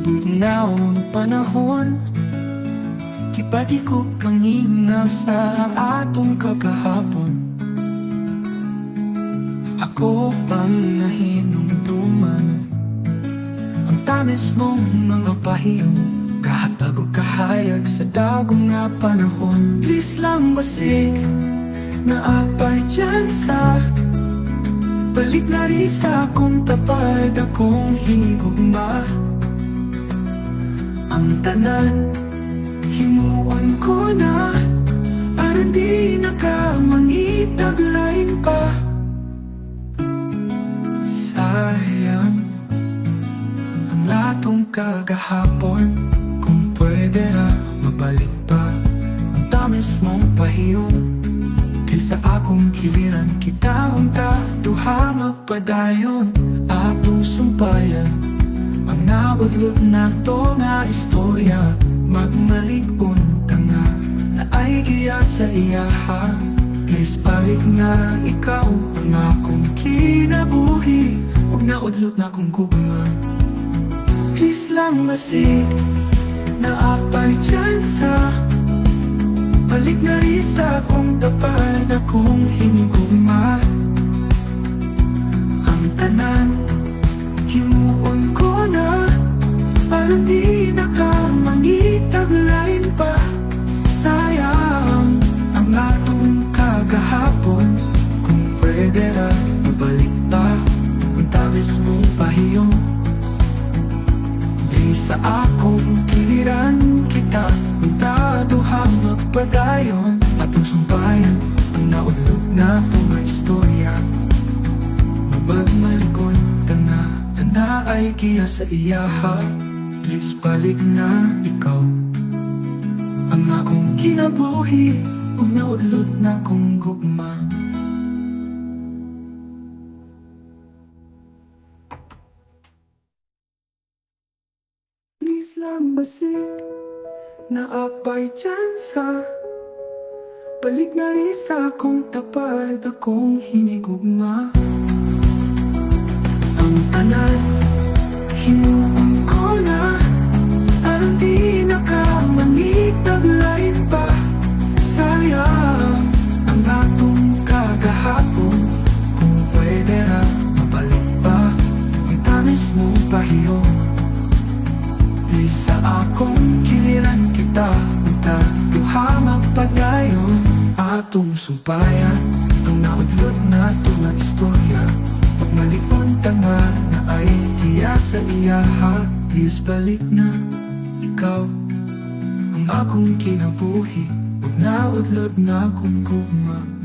Bugnaw ang panahon Kipadiko kangina sa atong kagahapon. Ako pang nahinumduman Ang tamis mong mga pahiyo Kahatag o kahayag sa dagong nga panahon. Please lang basig Naapay dyan sa Balik na rin sa akong tapad Akong hinigugma Ang tanan. Himuan ko na Aron di na ka mangitaglain pa. Sayang Ang atong kagahapon Kung pwede na mabalik pa. Ang tamis mong pahiyon Di sa akong kiliran kita unta Duha magpadayon Atong sumpayan Ang naudlot na to nga istorya. Magmalikpon ka nga Na ay giya sa iyaha balik na ikaw Ang akong kinabuhi. Huwag na udlot na kong gugma. Please lang masig Naapay dyan sa Balik na rin sa akong tapad Akong hinigugma Ang tanan pwede na mabalik pa Ang tamis mong pahiyon Di sa akong kiliran kita duha magpadayon. Atong sumpayan Ang naulog na mga istorya. Mabagmalikon ka na Na ay kiya sa iyaha. Please balik na ikaw. Ang akong kinabuhi Huwag na udlot na kong gugma lang basig Naapay dyan sa Balik na rin sa akong tapad Akong hinigugma Atong sumpayan Ang naudlot na na istorya. Pag malikon ka nga na ay Hiya sa iyaha Please balik na ikaw. Ang akong kinabuhi Huwag na udlot na kung gugma